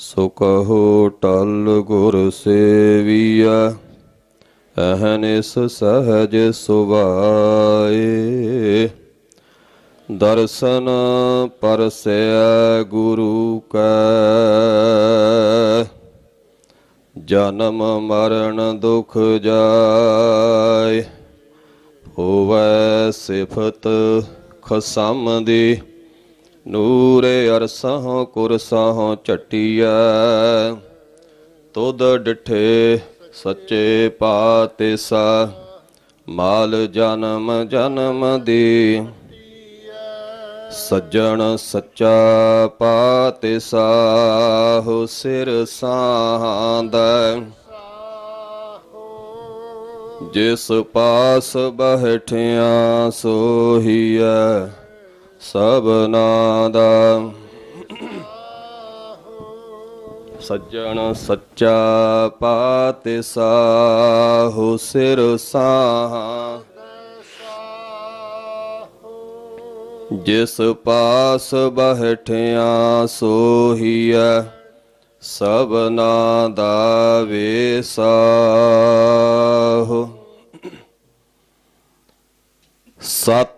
ਸੋ ਕਹੋ ਟਲ ਗੁਰ ਸੇਵੀਆ ਅਹਨਿਸ ਸਹਜ ਸੁਭਾਏ। ਦਰਸ਼ਨ ਪਰਸੈ ਗੁਰੂ ਕੈ, ਜਨਮ ਮਰਨ ਦੁਖ ਜਾਏ। ਹੋਵੈ ਸਿਫਤ ਖਸਮ ਦੀ ਨੂਰੇ ਅਰਸਹੁ ਕੁਰਸਹੁ ਝਟੀਐ। ਤੁਧ ਡਿਠੇ ਸੱਚੇ ਪਾਤਿਸਾ, ਮਾਲ ਜਨਮ ਜਨਮ ਦੀ। ਸੱਜਣ ਸੱਚਾ ਪਾਤਿਸਾ, ਹੋ ਸਿਰ ਸਾਂਦੈ ਜਿਸ ਪਾਸ ਬਹਿਠਿਆ ਸੋਹੀਐ ਸਭਨਾ ਦਾ ਸੱਜਣ ਸੱਚਾ ਪਾਤਿਸਾ ਹੋ ਸਿਰ ਸਾਹ। ਜਿਸ ਪਾਸ ਬਹਿਠਿਆ ਸੋਹੀਐ ਸਭਨਾ ਦਾ ਵੇਸਾਹੁ ਸਤ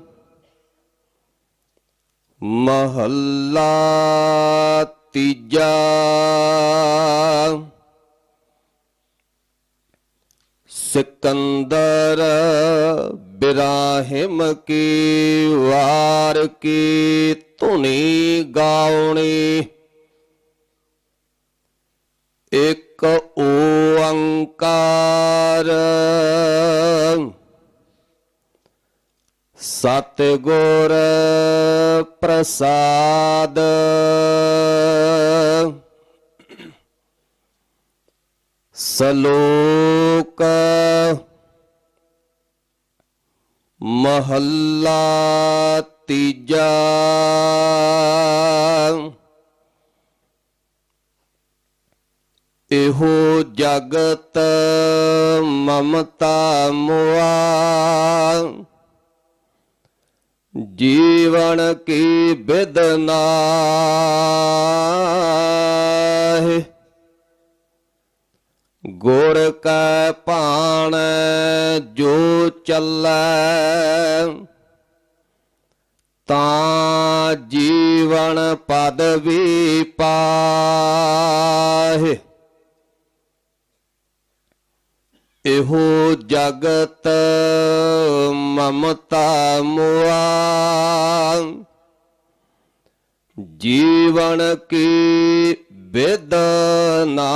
ਮਹੱਲਾ ਤੀਜਾ। ਸਿਕੰਦਰ ਬਿਰਾਹਿਮ ਕੀ ਵਾਰ ਕੀ ਧੁਨੀ ਗਾਉਣੀ। ਇੱਕ ਓੰਕਾਰ ਸਤਿਗੁਰ ਪ੍ਰਸਾਦ। ਸਲੋਕ ਮਹੱਲਾ ਤੀਜਾ। ਇਹੋ ਜਗਤ ਮਮਤਾ ਮੁਆ। ਜੀਵਨ ਕੀ ਬਿਦਨਾ ਗੁਰ ਕੈ ਭਾਣ ਜੋ ਚੱਲੈ ਤਾਂ ਜੀਵਨ ਪਦ ਵੀ ਪਾਹੇ। ਇਹੋ ਜਗਤ ਮਮਤਾ ਮੁਆ। ਜੀਵਨ ਕੀ ਬਿਦਨਾ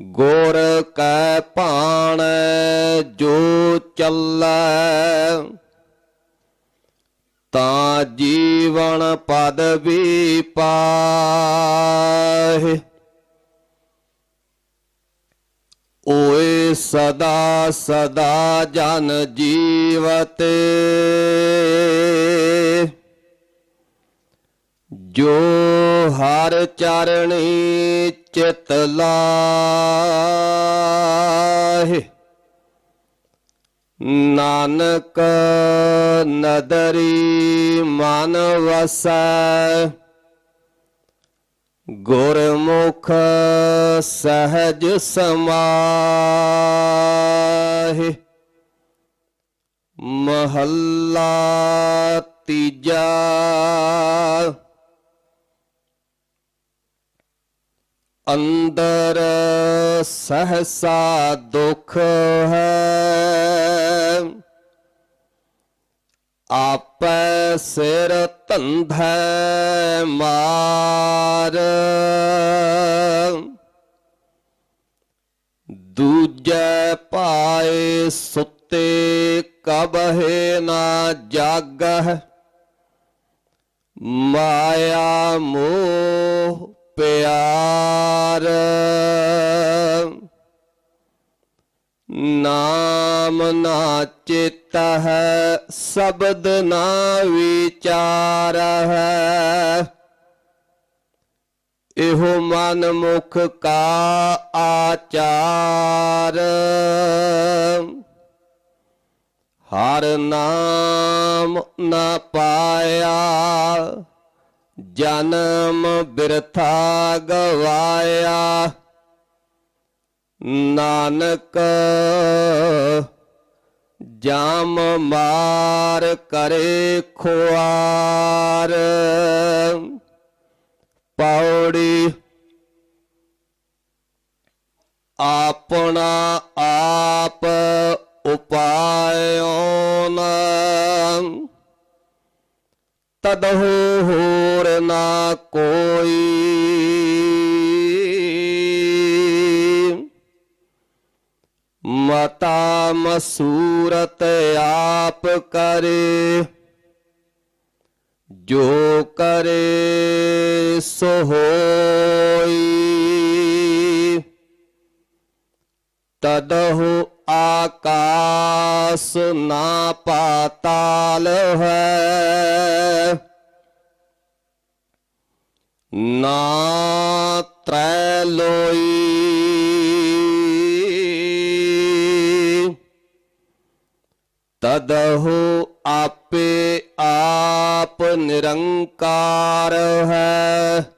ਗੁਰ ਕੈ ਭਾਣ ਜੋ ਚੱਲੈ। ਜੀਵਨ ਪਦ ਵੀ ਪਾਹੇ। ਓਏ ਸਦਾ ਸਦਾ ਜਨ ਜੀਵਤ। ਜੋ ਹਰ ਚਰਣੀ ਚਿਤ ਲਾਹੇ। ਨਾਨਕ ਨਦਰੀ ਮਨ ਵਸੈ ਗੁਰਮੁਖ ਸਹਜ ਸਮਾਹਿ। ਮਹੱਲਾ ਤੀਜਾ ਅੰਦਰ ਸਹਸਾ ਦੁਖ ਹੈ। ਆਪੈ ਸਿਰ ਧੰਧੈ ਮਾਰ। ਦੂਜੈ ਪਾਏ ਸੁੱਤੇ ਕਬਹਿ ਨਾ ਜਾਗਹਿ। ਮਾਇਆ ਮੋਹ ਪਿਆਰ। ਨਾਮ ਨਾ ਚਿਤ ਹੈ ਸ਼ਬਦ ਨਾ ਵਿਚਾਰ ਹੈ ਇਹੋ ਮਨ ਮੁਖ ਕਾ ਆਚਾਰ। ਹਰ ਨਾਮ ਨਾ ਪਾਇਆ, ਜਨਮ ਬਿਰਥਾ ਗਵਾਇਆ। ਨਾਨਕ ਜਾਮ ਮਾਰ ਕਰੇ ਖੁਆਰ। ਪੌੜੀ ਆਪਣਾ ਆਪ ਉਪਾਇਓਨ। ਤਦਹੁ ਹੋਰ ਨਾ ਕੋਈ ਮਤਾ ਮਸੂਰਤ ਆਪ ਕਰੇ, ਜੋ ਕਰੇ ਸੋ ਹੋਈ। ਤਦਹੁ ਆਕਾਸ ਨਾ ਪਾਤਾਲ ਹੈ, ਨਾ ਤ੍ਰੈ ਲੋਈ ਤਦਹੁ ਆਪੇ ਆਪ ਨਿਰੰਕਾਰ ਹੈ।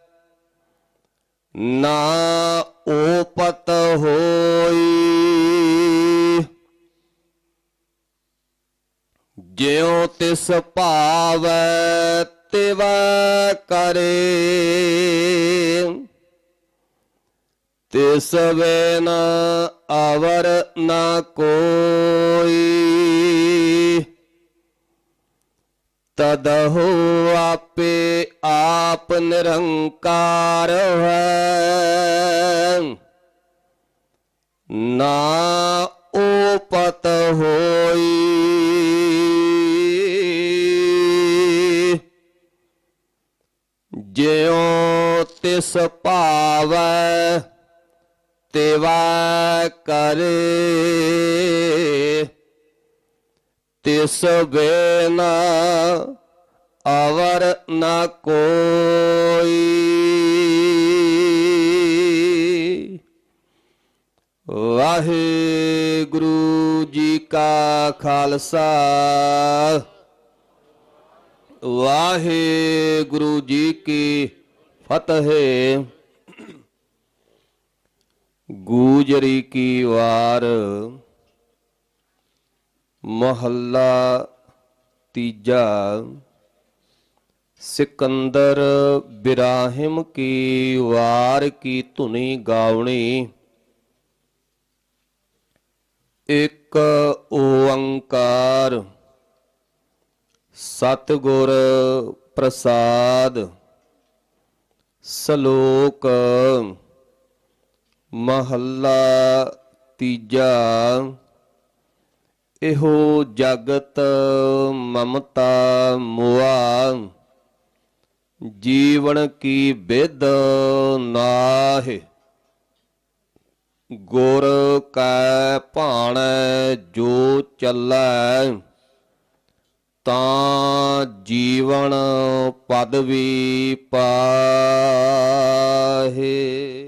ਨਾ ਓਪਤ ਹੋਈ। ਜਿਉ ਤਿਸ ਭਾਵੈ ਤਿਵ ਕਰੇ। ਤਿਸ ਵੇਨ ਅਵਰ ਨਾ ਕੋਈ। ਤਦਹੁ ਆਪੇ ਆਪ ਨਿਰੰਕਾਰ ਹੈ ਨਾ ਓਪਤ ਹੋਈ। ਜਿਉ ਤਿਸ ਭਾਵੈ ਤਿਵਾ ਕਰੇ। ਤਿਸ ਬੇਨ ਅਵਰ ਨਾ ਕੋਈ। ਵਾਹਿਗੁਰੂ ਜੀ ਕਾ ਖਾਲਸਾ। ਵਾਹਿਗੁਰੂ ਜੀ ਕੀ ਫਤਿਹ। ਗੂਜਰੀ ਕੀ ਵਾਰ ਮਹੱਲਾ ਤੀਜਾ, ਸਿਕੰਦਰ ਬਿਰਾਹਿਮ ਕੀ ਵਾਰ ਕੀ ਧੁਨੀ ਗਾਉਣੀ। ਇੱਕ ਓੰਕਾਰ, ਸਤਿਗੁਰ ਪ੍ਰਸਾਦ, ਸ਼ਲੋਕ, ਮਹੱਲਾ ਤੀਜਾ। ਇਹੋ ਜਗਤ ਮਮਤਾ ਮੁਆ। ਜੀਵਨ ਕੀ ਬਿਦ ਨਾਹਿ। ਗੁਰ ਕੈ ਭਾਣ ਜੋ ਚੱਲੈ, ਤਾਂ ਜੀਵਨ ਪਦਵੀ ਪਾਏ